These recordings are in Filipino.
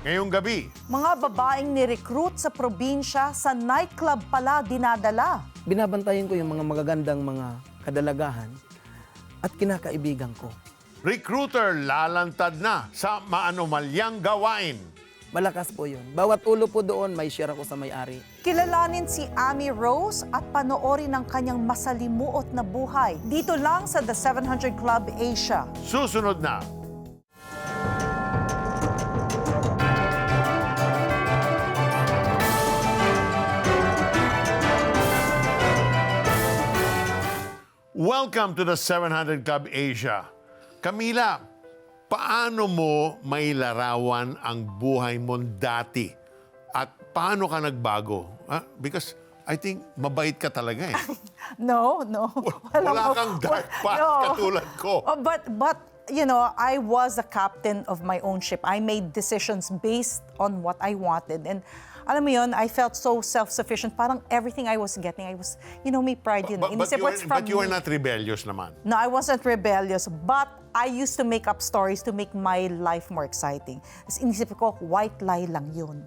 Ngayong gabi, Mga babaeng ni-recruit sa probinsya sa nightclub pala dinadala. binabantayan ko yung mga magagandang mga kadalagahan at kinakaibigan ko. recruiter lalantad na sa maanomalyang gawain. Malakas po yun. Bawat ulo po doon, may share ako sa may-ari. Kilalanin si Amy Rose at panoorin ang kanyang masalimuot na buhay. Dito lang sa The 700 Club Asia. Susunod na, Welcome to the 700 Club Asia. Camila, paano mo mailarawan ang buhay mo dati? At paano ka nagbago? Ah, Because I think mabait ka talaga eh. No, no. Wala kang dark past katulad ko. Oh, but, but, you know, I was the captain of my own ship. I made decisions based on what I wanted. And alam mo yun, I felt so self-sufficient. Parang everything I was getting, I was, you know, may pride yun. But, but, Inisip, from but you were not rebellious naman. No, I wasn't rebellious, but I used to make up stories to make my life more exciting. Tapos inisip ko, white lie lang yun.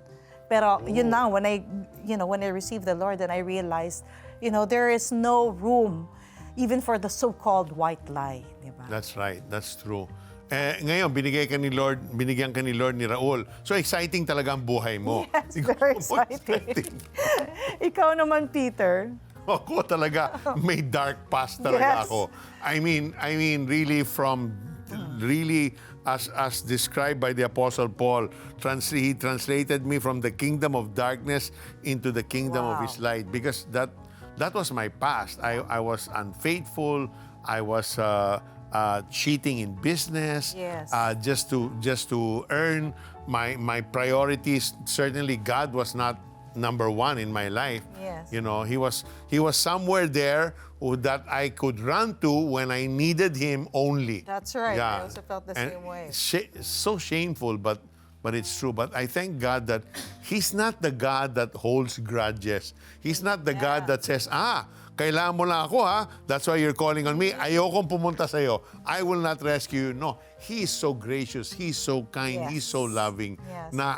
Pero yun na, when I, you know, when I received the Lord and I realized, you know, there is no room even for the so-called white lie. Di ba? That's right. That's true. Eh, ngayon, binigay ka ni Lord, binigyan ka ni Lord ni Raul. So exciting talaga ang buhay mo. Yes, Ikaw very mo exciting. Ikaw naman, Peter. Ako talaga may dark past talaga Yes. ako. I mean, I mean really from really as as described by the apostle Paul, trans- he translated me from the kingdom of darkness into the kingdom of Wow. his light because that that was my past. I I was unfaithful. I was uh, uh, cheating in business Yes. uh, just to just to earn my my priorities. Certainly, God was not number one in my life. Yes. You know, he was he was somewhere there that I could run to when I needed him only. That's right. Yeah. I also felt the And same way. sha- so shameful, but but it's true. But I thank God that He's not the God that holds grudges. He's not the God that says, ah, kailangan mo lang ako ha. That's why you're calling on me. Ayokong pumunta sa'yo. I will not rescue you. No, He is so gracious. He's so kind. He's so Yes. loving. Yes. Na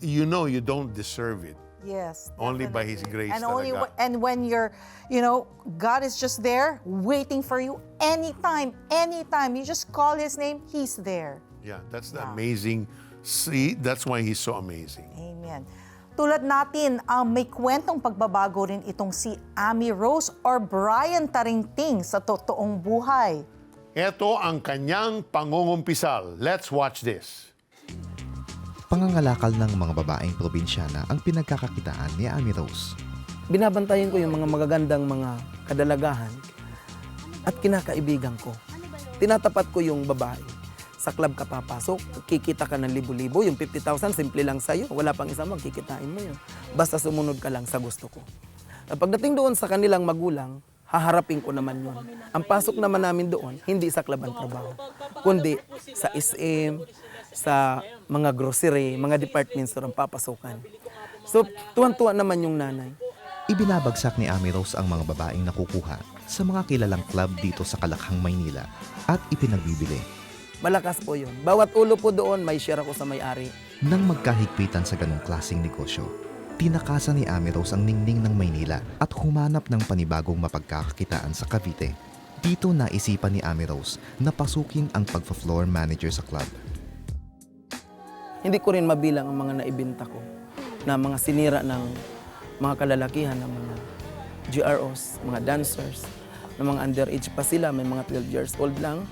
you know you don't deserve it. Yes. Only by His definitely. grace And only talaga. and when you're, you know, God is just there waiting for you anytime, anytime. You just call His name, He's there. Yeah, that's the amazing. See, that's why He's so amazing. Amen. Tulad natin, ang may kwentong pagbabago rin itong si Amy Rose or Brian Taringting sa totoong buhay. Ito ang kanyang pangungumpisal. Let's watch this. Pangangalakal ng mga babaeng probinsyana ang pinagkakakitaan ni Amy Rose. Binabantayan ko yung mga magagandang mga kadalagahan at kinakaibigan ko. Tinatapat ko yung babae. Sa club ka papasok, kikita ka ng libo-libo. Yung 50,000, simple lang sa'yo. Wala pang isa magkikitain mo yun. Basta sumunod ka lang sa gusto ko. At pagdating doon sa kanilang magulang, haharapin ko naman yun. Ang pasok naman namin doon, hindi sa club ang trabaho, kundi sa SM, sa mga grocery, mga department store ang papasukan. So, tuwan-tuwa naman yung nanay. Ibinabagsak ni Amy Rose ang mga babaeng nakukuha sa mga kilalang club dito sa Kalakhang, Maynila at ipinagbibili. Malakas po yun. Bawat ulo po doon, may share ako sa may-ari. Nang magkahigpitan sa ganong klasing negosyo, tinakasan ni Amy Rose ang ningning ng Maynila at humanap ng panibagong mapagkakakitaan sa Cavite. Dito naisipan ni Amy Rose na pasukin ang pagpa-floor manager sa club. Hindi ko rin mabilang ang mga naibinta ko na mga sinira ng mga kalalakihan, ng mga GROs, mga dancers, ng mga underage pa sila, may mga 12 years old lang.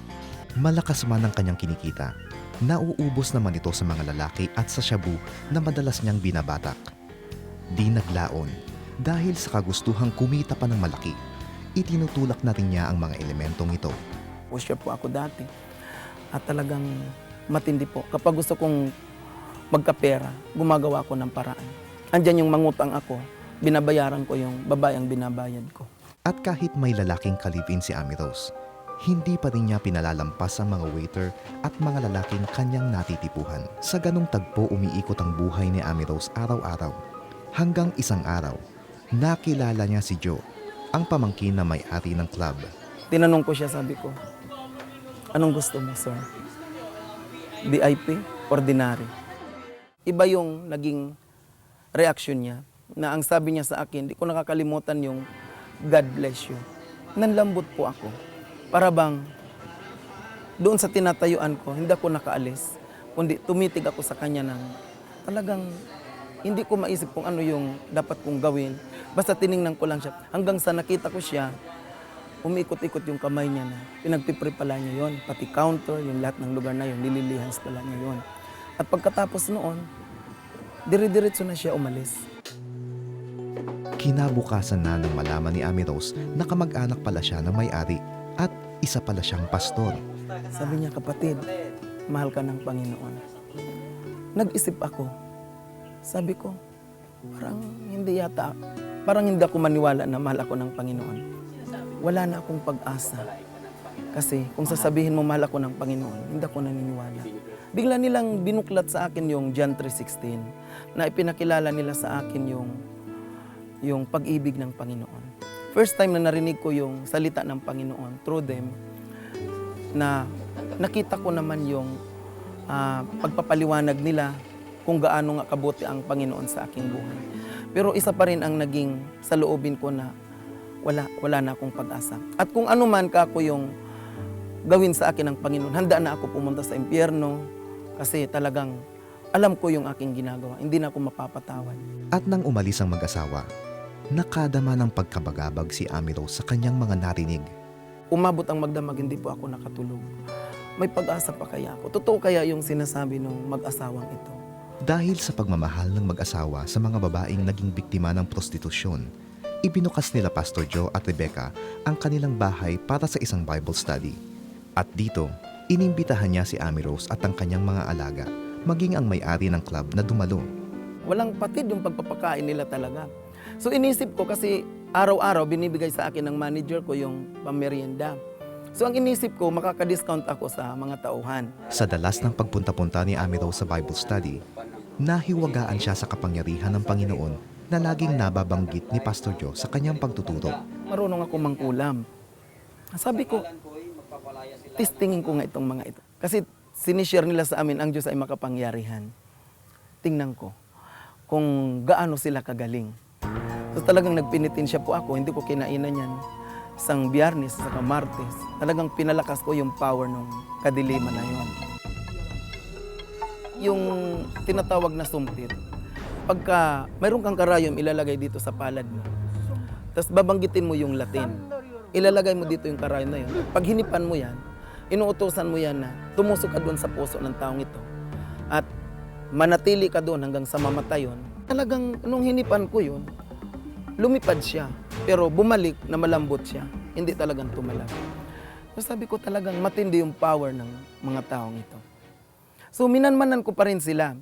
Malakas man ang kanyang kinikita. Nauubos naman ito sa mga lalaki at sa shabu na madalas niyang binabatak. Di naglaon dahil sa kagustuhang kumita pa ng malaki. Itinutulak na rin niya ang mga elementong ito. Pusher po ako dati. At talagang matindi po. Kapag gusto kong magkapera, gumagawa ko ng paraan. Andyan yung mangutang ako, binabayaran ko yung babayang binabayad ko. At kahit may lalaking kalipin si Amy Rose, hindi pa rin niya pinalalampas ang mga waiter at mga lalaking kanyang natitipuhan. Sa ganong tagpo umiikot ang buhay ni Amy Rose araw-araw. Hanggang isang araw, nakilala niya si Joe, ang pamangkin na may-ari ng club. Tinanong ko siya, sabi ko, anong gusto mo, sir? VIP? Ordinary? iba yung naging reaction niya. Na ang sabi niya sa akin, di ko nakakalimutan yung God bless you. Nanlambot po ako. Para bang doon sa tinatayuan ko, hindi ako nakaalis. Kundi tumitig ako sa kanya ng talagang hindi ko maisip kung ano yung dapat kong gawin. Basta tiningnan ko lang siya. Hanggang sa nakita ko siya, umikot-ikot yung kamay niya na pinagpipre pala niya yon pati counter, yung lahat ng lugar na yon nililihans pala niya yon At pagkatapos noon, dire-diretso na siya umalis. Kinabukasan na nang malaman ni Ami Rose na kamag-anak pala siya ng may-ari at isa pala siyang pastor. Sabi niya, kapatid, mahal ka ng Panginoon. Nag-isip ako. Sabi ko, parang hindi yata, parang hindi ako maniwala na mahal ako ng Panginoon. Wala na akong pag-asa. Kasi kung sasabihin mo mahal ako ng Panginoon, hindi ako naniniwala. Bigla nilang binuklat sa akin yung John 3.16 na ipinakilala nila sa akin yung, yung pag-ibig ng Panginoon. First time na narinig ko yung salita ng Panginoon through them, na nakita ko naman yung ah, pagpapaliwanag nila kung gaano nga kabuti ang Panginoon sa aking buhay. Pero isa pa rin ang naging sa loobin ko na wala, wala na akong pag-asa. At kung ano man ka ako yung gawin sa akin ng Panginoon, handa na ako pumunta sa impyerno kasi talagang alam ko yung aking ginagawa. Hindi na ako mapapatawad. At nang umalis ang mag-asawa, nakadama ng pagkabagabag si Ami Rose sa kanyang mga narinig. Umabot ang magdamag, hindi po ako nakatulog. May pag-asa pa kaya ako? Totoo kaya yung sinasabi ng mag-asawang ito? Dahil sa pagmamahal ng mag-asawa sa mga babaeng naging biktima ng prostitusyon, ibinukas nila Pastor Joe at Rebecca ang kanilang bahay para sa isang Bible study. At dito, inimbitahan niya si Ami Rose at ang kanyang mga alaga, maging ang may-ari ng club na dumalo. Walang patid yung pagpapakain nila talaga. So inisip ko kasi araw-araw binibigay sa akin ng manager ko yung pamerienda. So ang inisip ko, makaka-discount ako sa mga tauhan. Sa dalas ng pagpunta-punta ni Ami Rose sa Bible study, nahiwagaan siya sa kapangyarihan ng Panginoon na laging nababanggit ni Pastor Joe sa kanyang pagtuturo. Marunong ako mangkulam. Sabi ko, testingin ko nga itong mga ito. Kasi sinishare nila sa amin, ang Diyos ay makapangyarihan. Tingnan ko kung gaano sila kagaling. So talagang nagpinitin siya po ako, hindi ko kinainan yan isang biyernes, sa martes. Talagang pinalakas ko yung power ng kadiliman na yun. Yung tinatawag na sumpit, pagka mayroon kang karayom ilalagay dito sa palad mo, tapos babanggitin mo yung Latin, ilalagay mo dito yung karayom na yun. Pag hinipan mo yan, inuutosan mo yan na tumusok ka doon sa puso ng taong ito. At manatili ka doon hanggang sa mamatay yun. Talagang nung hinipan ko yun, lumipad siya. Pero bumalik na malambot siya. Hindi talagang tumalag. So sabi ko talagang matindi yung power ng mga taong ito. So minanmanan ko pa rin sila.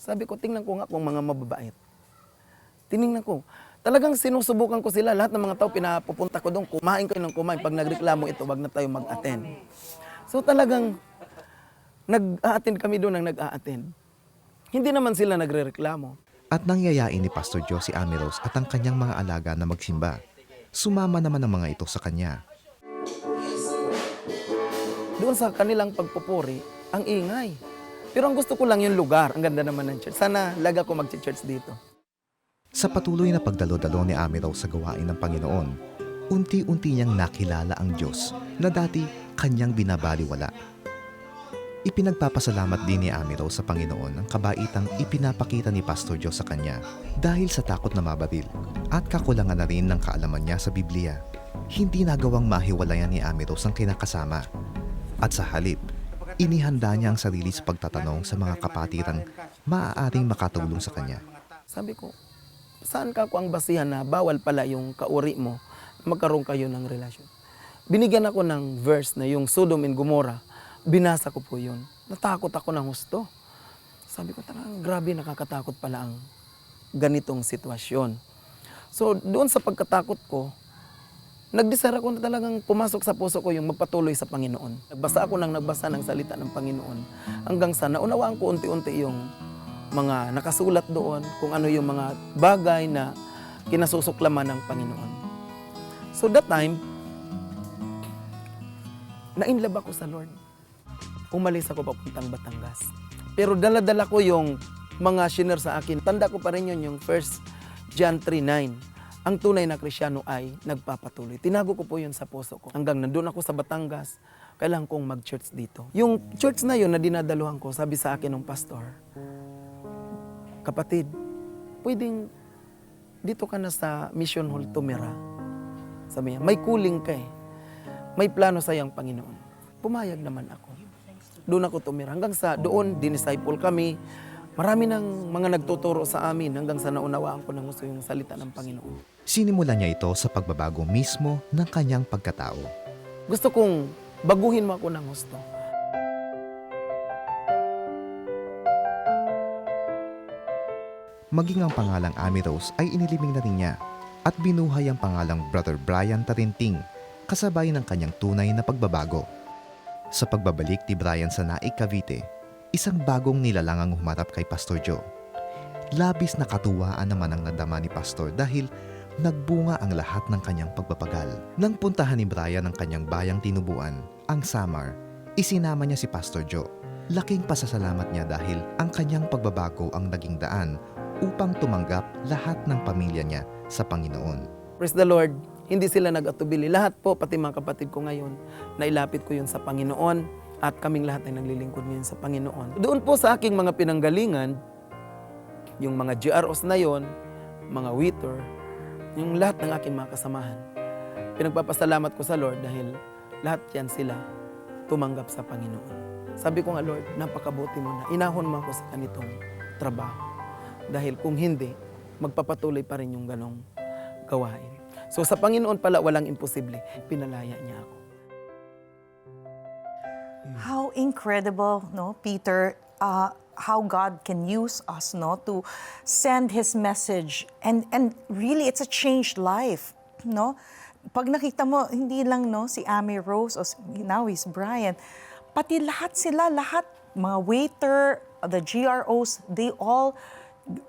Sabi ko, tingnan ko nga kung mga mababait. Tiningnan ko. Talagang sinusubukan ko sila. Lahat ng mga tao, pinapupunta ko doon. Kumain kayo ng kumain. Pag nagreklamo ito, wag na tayo mag-attend. So talagang nag-a-attend kami doon ng nag-a-attend. Hindi naman sila nagre-reklamo. At nangyayain ni Pastor Joe si Ami Rose at ang kanyang mga alaga na magsimba. Sumama naman ang mga ito sa kanya. Doon sa kanilang pagpupuri, ang ingay. Pero ang gusto ko lang yung lugar. Ang ganda naman ng church. Sana laga ko mag-church dito. Sa patuloy na pagdalo-dalo ni Ami Rose sa gawain ng Panginoon, unti-unti niyang nakilala ang Diyos na dati kanyang binabaliwala. Ipinagpapasalamat din ni Ami Rose sa Panginoon ang kabaitang ipinapakita ni Pastor Joe sa kanya dahil sa takot na mabaril at kakulangan na rin ng kaalaman niya sa Biblia. Hindi nagawang mahiwalayan ni Ami Rose ang kinakasama. At sa halip, inihanda niya ang sarili sa pagtatanong sa mga kapatirang maaaring makatulong sa kanya. Sabi ko, saan ka ko ang basihan na bawal pala yung kauri mo magkaroon kayo ng relasyon? Binigyan ako ng verse na yung Sodom and Gomorrah. Binasa ko po yun. Natakot ako ng husto. Sabi ko, talagang grabe nakakatakot pala ang ganitong sitwasyon. So doon sa pagkatakot ko, nagdesire ako na talagang pumasok sa puso ko yung magpatuloy sa Panginoon. Nagbasa ako ng nagbasa ng salita ng Panginoon hanggang sa naunawaan ko unti-unti yung mga nakasulat doon, kung ano yung mga bagay na kinasusuklaman ng Panginoon. So that time, nainlove ako sa Lord. Umalis ako papuntang Batangas. Pero dala-dala ko yung mga shinner sa akin. Tanda ko pa rin yun yung 1 John 3.9. Ang tunay na krisyano ay nagpapatuloy. Tinago ko po yun sa puso ko. Hanggang nandun ako sa Batangas, kailangan kong mag-church dito. Yung church na yun na dinadaluhan ko, sabi sa akin ng pastor, kapatid, pwedeng dito ka na sa mission hall tumira. Sabi niya, may kuling ka eh. May plano sa iyang Panginoon. Pumayag naman ako. Doon ako tumira. Hanggang sa doon, dinisciple kami. Marami ng mga nagtuturo sa amin hanggang sa naunawaan ko ng gusto yung salita ng Panginoon. Sinimulan niya ito sa pagbabago mismo ng kanyang pagkatao. Gusto kong baguhin mo ako ng gusto. Maging ang pangalang Amy Rose ay iniliming na rin niya at binuhay ang pangalang Brother Brian Tarinting kasabay ng kanyang tunay na pagbabago. Sa pagbabalik ni Brian sa Naik, Cavite, isang bagong nilalang ang humarap kay Pastor Joe. Labis na katuwaan naman ang nadama ni Pastor dahil nagbunga ang lahat ng kanyang pagpapagal. Nang puntahan ni Brian ang kanyang bayang tinubuan, ang Samar, isinama niya si Pastor Joe. Laking pasasalamat niya dahil ang kanyang pagbabago ang naging daan upang tumanggap lahat ng pamilya niya sa Panginoon. Praise the Lord. Hindi sila nag-atubili. Lahat po, pati mga kapatid ko ngayon, nailapit ko yun sa Panginoon at kaming lahat ay naglilingkod ngayon sa Panginoon. Doon po sa aking mga pinanggalingan, yung mga GROs na yon, mga waiter, yung lahat ng aking mga kasamahan. Pinagpapasalamat ko sa Lord dahil lahat yan sila tumanggap sa Panginoon. Sabi ko nga, Lord, napakabuti mo na. Inahon mo ako sa ganitong trabaho. Dahil kung hindi, magpapatuloy pa rin yung ganong gawain. So sa Panginoon pala, walang imposible. Pinalaya niya ako. How incredible, no, Peter, uh, how God can use us, no, to send His message. And, and really, it's a changed life, no? Pag nakita mo, hindi lang, no, si Amy Rose, o si- now is Brian, pati lahat sila, lahat, mga waiter, the GROs, they all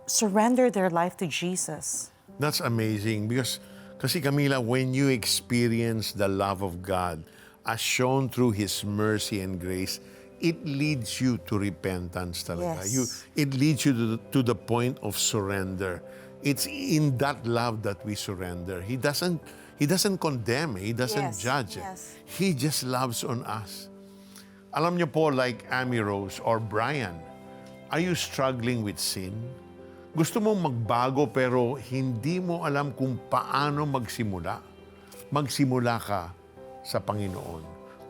surrender their life to Jesus. That's amazing because kasi Camila, when you experience the love of God as shown through His mercy and grace, it leads you to repentance talaga. Yes. You, it leads you to the, to the point of surrender. It's in that love that we surrender. He doesn't He doesn't condemn. He doesn't Yes, judge. yes. He just loves on us. Alam niyo po, like Amy Rose or Brian, are you struggling with sin? Gusto mong magbago pero hindi mo alam kung paano magsimula? Magsimula ka sa Panginoon.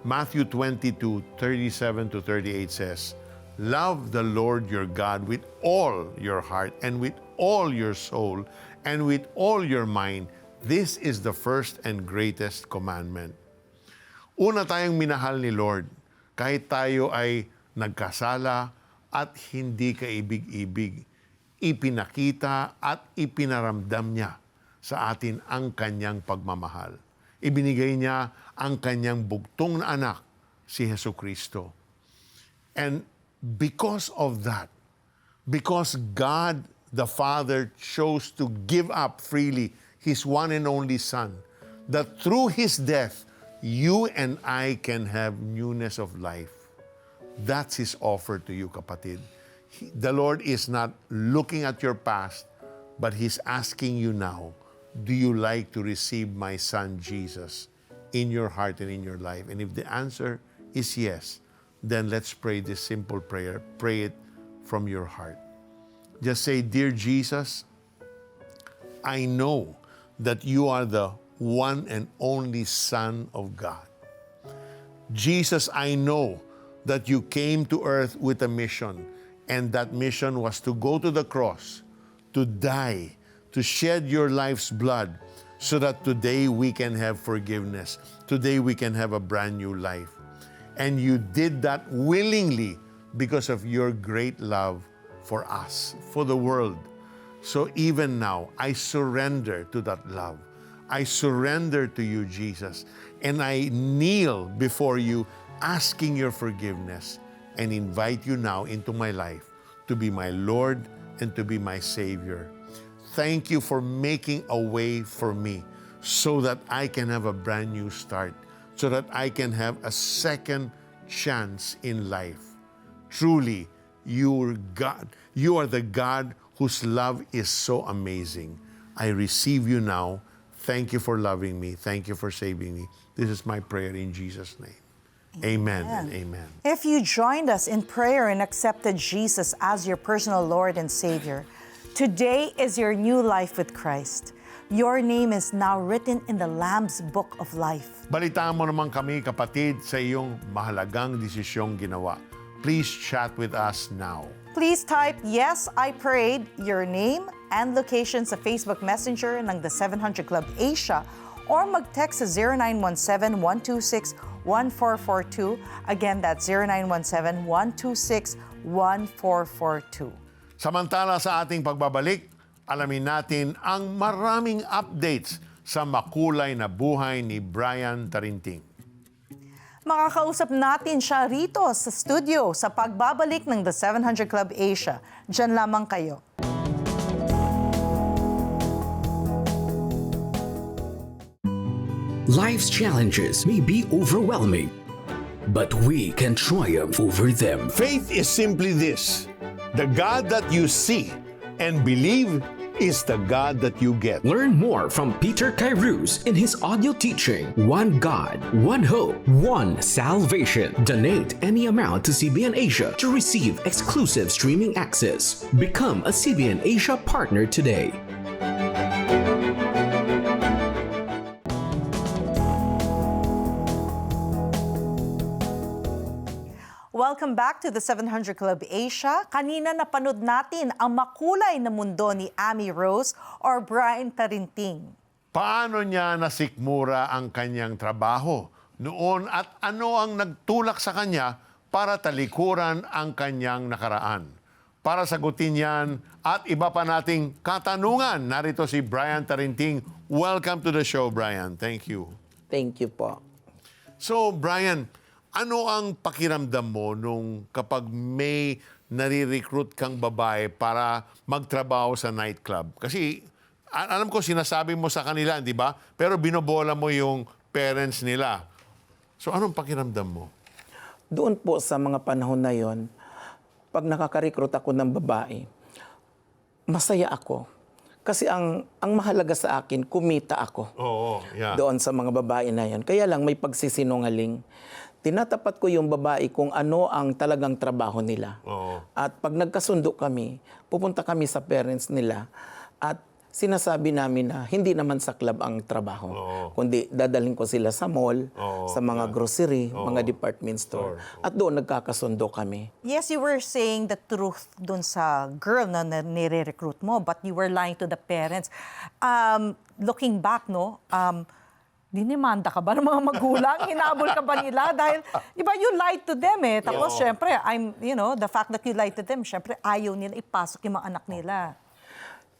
Matthew 22, 37 to 38 says, Love the Lord your God with all your heart and with all your soul and with all your mind. This is the first and greatest commandment. Una tayong minahal ni Lord kahit tayo ay nagkasala at hindi kaibig-ibig. Ipinakita at ipinaramdam niya sa atin ang kanyang pagmamahal. Ibinigay niya ang kanyang bugtong na anak, si Heso Kristo. And because of that, because God the Father chose to give up freely His one and only Son, that through His death, you and I can have newness of life. That's His offer to you, kapatid. He- the Lord is not looking at your past, but He's asking you now, do you like to receive my Son Jesus in your heart and in your life? And if the answer is yes, then let's pray this simple prayer. Pray it from your heart. Just say, Dear Jesus, I know that you are the one and only Son of God. Jesus, I know that you came to earth with a mission, and that mission was to go to the cross, to die, to shed your life's blood, so that today we can have forgiveness. Today we can have a brand new life. And you did that willingly because of your great love for us, for the world. So even now, I surrender to that love. I surrender to you, Jesus, and I kneel before you, asking your forgiveness, and invite you now into my life to be my Lord and to be my Savior. Thank you for making a way for me so that I can have a brand new start, so that I can have a second chance in life. Truly, you're God. You are the God whose love is so amazing. I receive you now. Thank you for loving me. Thank you for saving me. This is my prayer in Jesus' name. Amen and amen. If you joined us in prayer and accepted Jesus as your personal Lord and Savior, today is your new life with Christ. Your name is now written in the Lamb's Book of Life. Balitaan mo naman kami, kapatid, sa iyong mahalagang desisyong ginawa. Please chat with us now. Please type, Yes, I prayed, your name and location sa Facebook Messenger ng The 700 Club Asia or mag-text sa 0917-126-1442. Again, that's 0917-126-1442. Samantala sa ating pagbabalik, alamin natin ang maraming updates sa makulay na buhay ni Brian Tarinting. Makakausap natin siya rito sa studio sa pagbabalik ng The 700 Club Asia. Diyan lamang kayo. Life's challenges may be overwhelming, but we can triumph over them. Faith is simply this the God that you see and believe is the God that you get. Learn more from Peter Kairouz in his audio teaching One God, One Hope, One Salvation. Donate any amount to CBN Asia to receive exclusive streaming access. Become a CBN Asia partner today. Welcome back to the 700 Club Asia. Kanina napanood natin ang makulay na mundo ni Amy Rose or Brian Tarinting. Paano niya nasikmura ang kanyang trabaho noon at ano ang nagtulak sa kanya para talikuran ang kanyang nakaraan? Para sagutin yan at iba pa nating katanungan, narito si Brian Tarinting. Welcome to the show, Brian. Thank you. Thank you po. So, Brian, ano ang pakiramdam mo nung kapag may nare-recruit kang babae para magtrabaho sa nightclub? Kasi alam ko sinasabi mo sa kanila, di ba? Pero binobola mo yung parents nila. So, anong pakiramdam mo? Doon po sa mga panahon na yon, pag nakaka-recruit ako ng babae, masaya ako. Kasi ang ang mahalaga sa akin, kumita ako. Oo, yeah. doon sa mga babae na yon. Kaya lang may pagsisinungaling. Tinatapat ko yung babae kung ano ang talagang trabaho nila. Oo. At pag nagkasundo kami, pupunta kami sa parents nila at sinasabi namin na hindi naman sa club ang trabaho, Oo. kundi dadalhin ko sila sa mall, Oo, sa mga grocery, mga department store. At doon nagkakasundo kami. Yes, you were saying the truth dun sa girl na, na nire-recruit mo, but you were lying to the parents. Um, looking back, no, um, dinimanda ka ba ng mga magulang? Hinabol ka ba nila? Dahil, di ba, you lied to them eh. Tapos, Oo. syempre, I'm, you know, the fact that you lied to them, syempre, ayaw nila ipasok yung mga anak nila.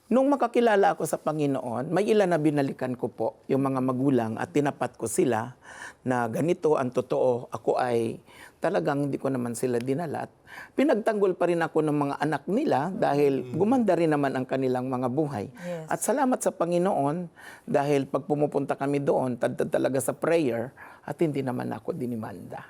Nung makakilala ako sa Panginoon, may ilan na binalikan ko po yung mga magulang at tinapat ko sila na ganito ang totoo. Ako ay talagang hindi ko naman sila dinala. At pinagtanggol pa rin ako ng mga anak nila dahil gumanda rin naman ang kanilang mga buhay. Yes. At salamat sa Panginoon dahil pag pumupunta kami doon, tad talaga sa prayer at hindi naman ako dinimanda.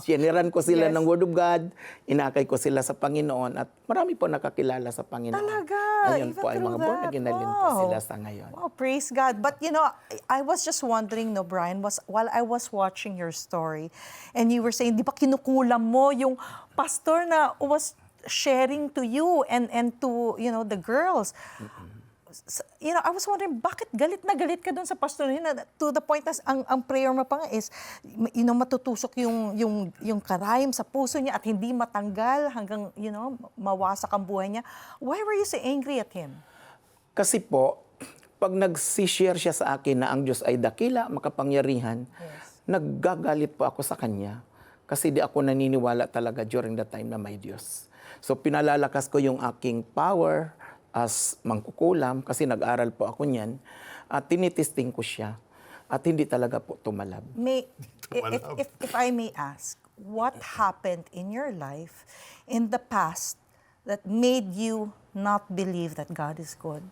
Siniran ko sila Yes. ng Word of God, inakay ko sila sa Panginoon at marami po nakakilala sa Panginoon. Talaga? Ayun Even po ay mga born again na din po Wow. sila sa ngayon. Wow, praise God. But you know, I, was just wondering, no, Brian, was while I was watching your story, and you were saying, di ba kinukulam mo yung pastor na was sharing to you and and to you know the girls. S- You know, I was wondering, bakit galit na galit ka doon sa pastor na To the point na ang, ang prayer mo pa nga is, you know, matutusok yung, yung, yung karayom sa puso niya at hindi matanggal hanggang, you know, mawasak ang buhay niya. Why were you so angry at him? Kasi po, pag nagsishare siya sa akin na ang Diyos ay dakila, makapangyarihan, naggagalit po ako sa Kanya. Kasi di ako naniniwala talaga during the time na may Diyos. So pinalalakas ko yung aking power as mangkukulam kasi nag-aral po ako niyan at tinitesting ko siya at hindi talaga po tumalab. May, if, Tumalab. if, if I may ask, what happened in your life in the past that made you not believe that God is good?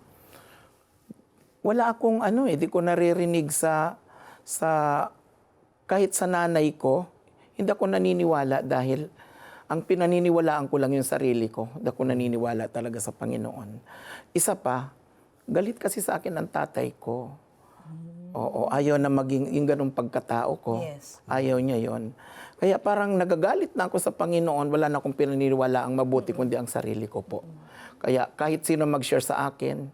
wala akong ano eh, di ko naririnig sa sa kahit sa nanay ko, hindi ako naniniwala dahil Ang pinaniniwalaan ko lang yung sarili ko. Hindi ako naniniwala talaga sa Panginoon. Isa pa, galit kasi sa akin ang tatay ko. Oo, ayaw na maging yung ganung pagkatao ko. Yes. Ayaw niya yon. Kaya parang nagagalit na ako sa Panginoon, wala na akong pinaniniwala ang mabuti kundi ang sarili ko po. Kaya kahit sino mag-share sa akin,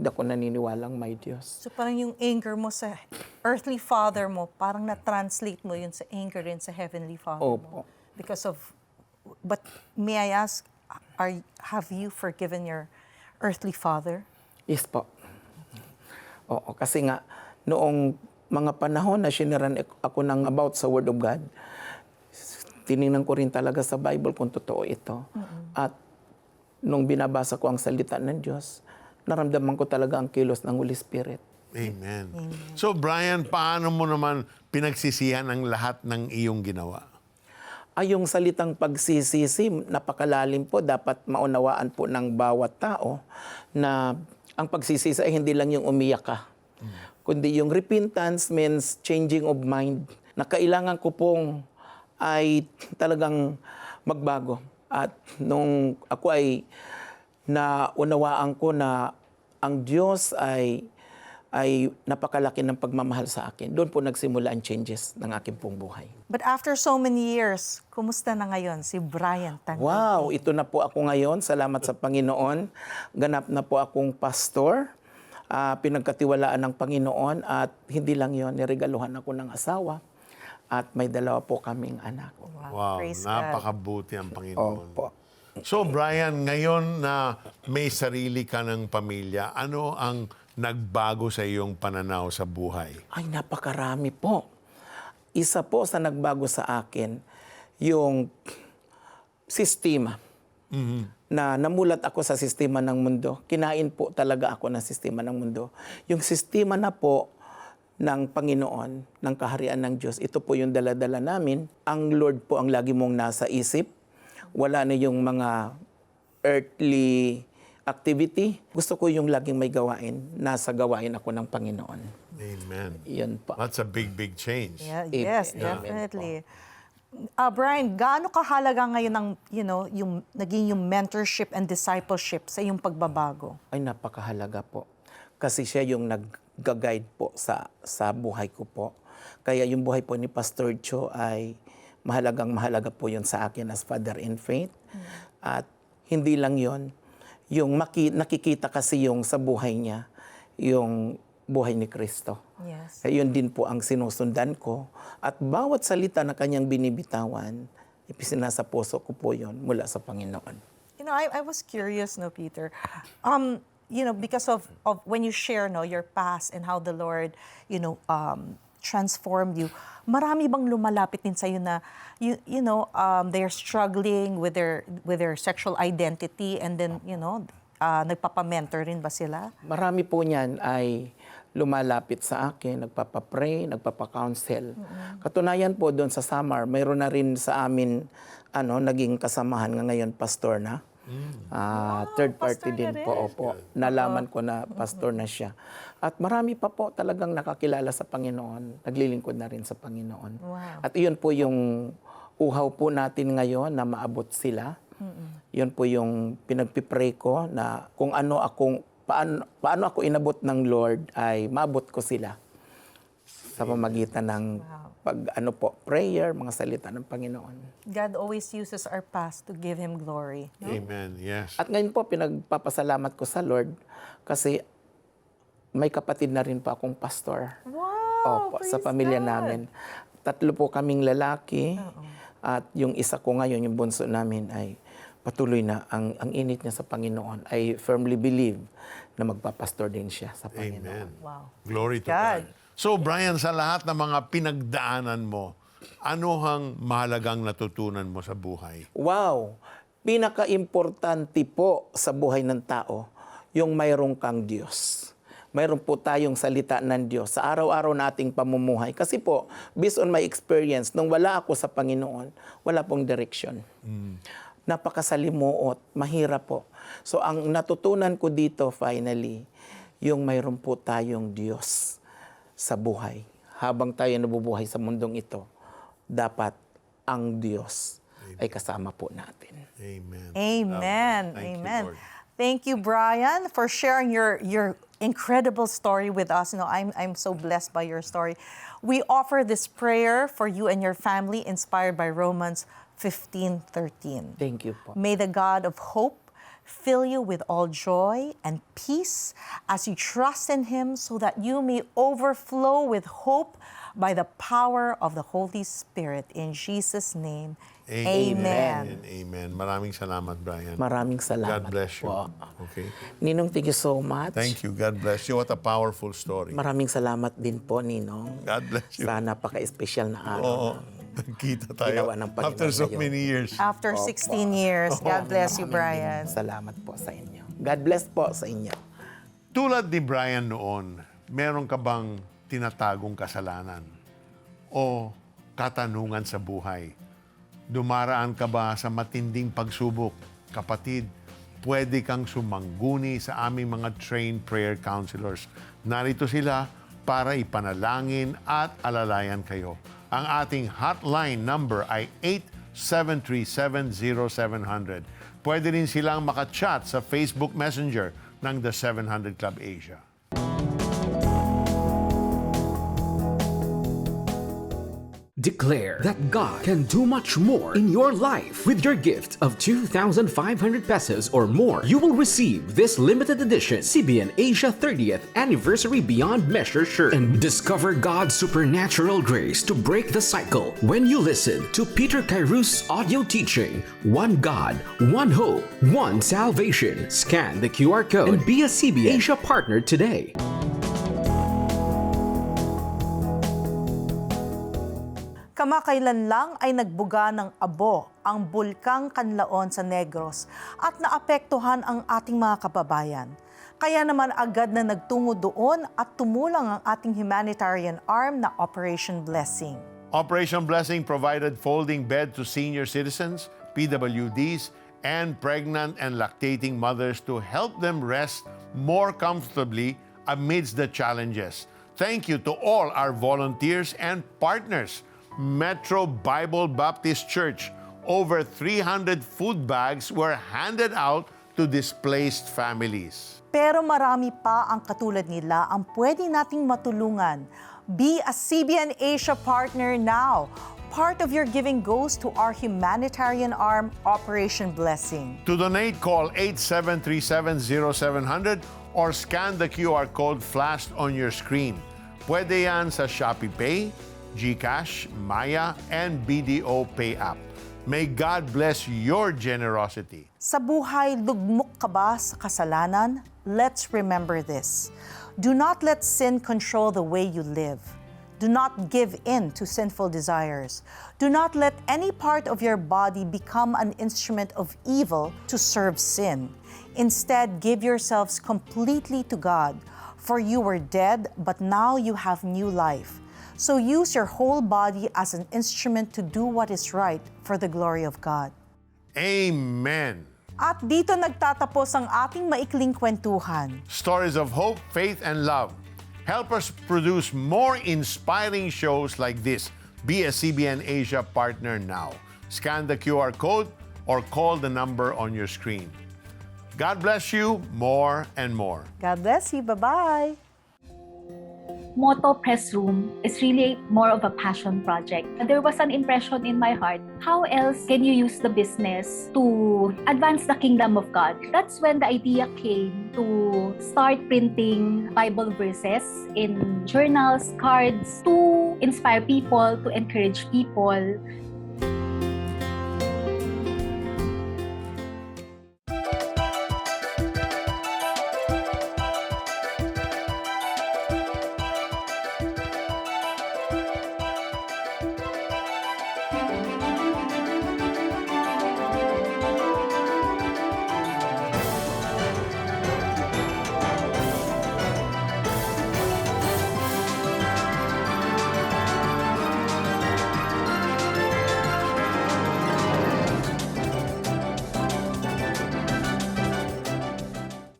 hindi ako naniniwalang may Diyos. So parang yung anger mo sa earthly father mo, parang na-translate mo yun sa anger rin sa heavenly father Opo. mo. Because of, but may I ask, are, have you forgiven your earthly father? Yes po. Oo, kasi nga, noong mga panahon na siniran ako ng about sa Word of God, tiningnan ko rin talaga sa Bible kung totoo ito. At nung binabasa ko ang salita ng Diyos, naramdaman ko talaga ang kilos ng Holy Spirit. Amen. So Brian, paano mo naman pinagsisihan ang lahat ng iyong ginawa? Ay, yung salitang pagsisisi, napakalalim po. Dapat maunawaan po ng bawat tao na ang pagsisisi ay hindi lang yung umiyak ka. Kundi yung repentance means changing of mind. Na kailangan ko pong ay talagang magbago. At nung ako ay naunawaan ko na ang Diyos ay ay napakalaki ng pagmamahal sa akin. Doon po nagsimula ang changes ng aking pong buhay. But after so many years, kumusta na ngayon si Brian Tan? Wow, ito na po ako ngayon. Salamat sa Panginoon. Ganap na po akong pastor. Ah, pinagkatiwalaan ng Panginoon at hindi lang yon, niregaluhan ako ng asawa at may dalawa po kaming anak. Wow, God. napakabuti ang Panginoon. Opo. So Brian, ngayon na may sarili ka ng pamilya, ano ang nagbago sa iyong pananaw sa buhay? Ay, napakarami po. Isa po sa nagbago sa akin, yung sistema. Na namulat ako sa sistema ng mundo. Kinain po talaga ako ng sistema ng mundo. Yung sistema na po ng Panginoon, ng kaharian ng Diyos, ito po yung daladala namin. Ang Lord po ang lagi mong nasa isip. Wala na yung mga earthly activity. Gusto ko yung laging may gawain. Nasa gawain ako ng Panginoon. Amen. Yan po. That's a big, big change. Yeah, Amen. yes, Amen definitely. Ah, Brian, gaano kahalaga ngayon ang, you know, yung naging yung mentorship and discipleship sa iyong pagbabago? ay napakahalaga po. Kasi siya yung nag-guide po sa, sa buhay ko po. Kaya yung buhay po ni Pastor Cho ay mahalagang mahalaga po yun sa akin as father in faith. At hindi lang yon yung maki, nakikita kasi yung sa buhay niya, yung buhay ni Kristo. Yes. Kaya yun din po ang sinusundan ko. At bawat salita na kanyang binibitawan, ipisinasa puso ko po yun mula sa Panginoon. You know, I, I was curious, no, Peter. Um, you know, because of, of when you share, no, your past and how the Lord, you know, um, transformed you, marami bang lumalapit din sa'yo na, you, you know, um, they're struggling with their, with their sexual identity and then, you know, uh, nagpapamentor rin ba sila? Marami po niyan ay lumalapit sa akin, nagpapapray, nagpapakounsel. Katunayan po doon sa Samar, mayroon na rin sa amin ano, naging kasamahan nga ngayon pastor na. Ah, third party pastor na din rin. po, opo. Nalaman ko na pastor na siya. At marami pa po talagang nakakilala sa Panginoon, naglilingkod na rin sa Panginoon. Wow. At iyon po yung uhaw po natin ngayon na maabot sila. Yun po yung pinagpipray ko na kung ano akong paano, paano ako inabot ng Lord ay maabot ko sila sa pamagitan ng pag ano po prayer, mga salita ng Panginoon. God always uses our past to give Him glory. Amen. Yes. At ngayon po pinagpapasalamat ko sa Lord kasi may kapatid na rin po akong pastor. Wow! Opo, sa pamilya God. namin. Tatlo po kaming lalaki. At yung isa ko ngayon, yung bunso namin ay patuloy na ang, ang init niya sa Panginoon. I firmly believe na magpapastor din siya sa Panginoon. Amen. Wow. Glory to God. God. So Brian, sa lahat ng mga pinagdaanan mo, ano ang mahalagang natutunan mo sa buhay? Wow! Pinaka-importante po sa buhay ng tao, yung mayroong kang Diyos. Mayroon po tayong salita ng Diyos sa araw-araw nating pamumuhay. Kasi po, based on my experience, nung wala ako sa Panginoon, wala pong direction. Napakasalimuot, mahirap po. So ang natutunan ko dito finally, yung mayroon po tayong Diyos sa buhay. Habang tayo nabubuhay sa mundong ito, dapat ang Diyos ay kasama po natin. Amen. Amen. Thank you, Amen. Lord. Thank you, Brian, for sharing your your incredible story with us. You know, I'm I'm so blessed by your story. We offer this prayer for you and your family, inspired by Romans 15:13. Thank you po. May the God of hope fill you with all joy and peace as you trust in Him, so that you may overflow with hope by the power of the Holy Spirit. In Jesus' name, Amen. And amen. Maraming salamat, Brian. Maraming salamat God bless you. po. Okay. Ninong, thank you so much. Thank you. God bless you. What a powerful story. Maraming salamat din po, Ninong. God bless you. Sa napaka-espesyal na araw. Oo. Nagkita tayo. Ginawa ng Panginoon After so ngayon. many years. After 16 years, God bless you, Brian. Salamat po sa inyo. God bless po sa inyo. Tulad ni Brian noon, meron ka bang tinatagong kasalanan o katanungan sa buhay? Dumaraan ka ba sa matinding pagsubok? Kapatid, pwede kang sumangguni sa aming mga trained prayer counselors. Narito sila para ipanalangin at alalayan kayo. Ang ating hotline number ay 87370700. Pwede rin silang makachat sa Facebook Messenger ng The 700 Club Asia. Declare that God can do much more in your life. With your gift of 2,500 pesos or more, you will receive this limited edition CBN Asia 30th Anniversary Beyond Measure shirt and discover God's supernatural grace to break the cycle when you listen to Peter Kairou's audio teaching One God, One Hope, One Salvation. Scan the QR code and be a CBN Asia partner today. Kamakailan lang ay nagbuga ng abo ang bulkang Kanlaon sa Negros at naapektuhan ang ating mga kababayan. Kaya naman agad na nagtungo doon at tumulang ang ating humanitarian arm na Operation Blessing. Operation Blessing provided folding bed to senior citizens, PWDs, and pregnant and lactating mothers to help them rest more comfortably amidst the challenges. Thank you to all our volunteers and partners. Metro Bible Baptist Church, over 300 food bags were handed out to displaced families. Pero marami pa ang katulad nila ang pwede nating matulungan. Be a CBN Asia partner now. Part of your giving goes to our humanitarian arm, Operation Blessing. To donate, call 87370700 or scan the QR code flashed on your screen. Pwede yan sa Shopee Pay, GCash, Maya, and BDO Pay app. May God bless your generosity. Sa buhay, lugmok ka ba sa kasalanan? Let's remember this. Do not let sin control the way you live. Do not give in to sinful desires. Do not let any part of your body become an instrument of evil to serve sin. Instead, give yourselves completely to God, for you were dead, but now you have new life. So use your whole body as an instrument to do what is right for the glory of God. Amen. At dito nagtatapos ang ating maikling kwentuhan. Stories of hope, faith, and love. Help us produce more inspiring shows like this. Be a CBN Asia partner now. Scan the QR code or call the number on your screen. God bless you more and more. God bless you. Bye-bye. Moto Press Room is really more of a passion project. There was an impression in my heart, how else can you use the business to advance the kingdom of God? That's when the idea came to start printing Bible verses in journals, cards to inspire people, to encourage people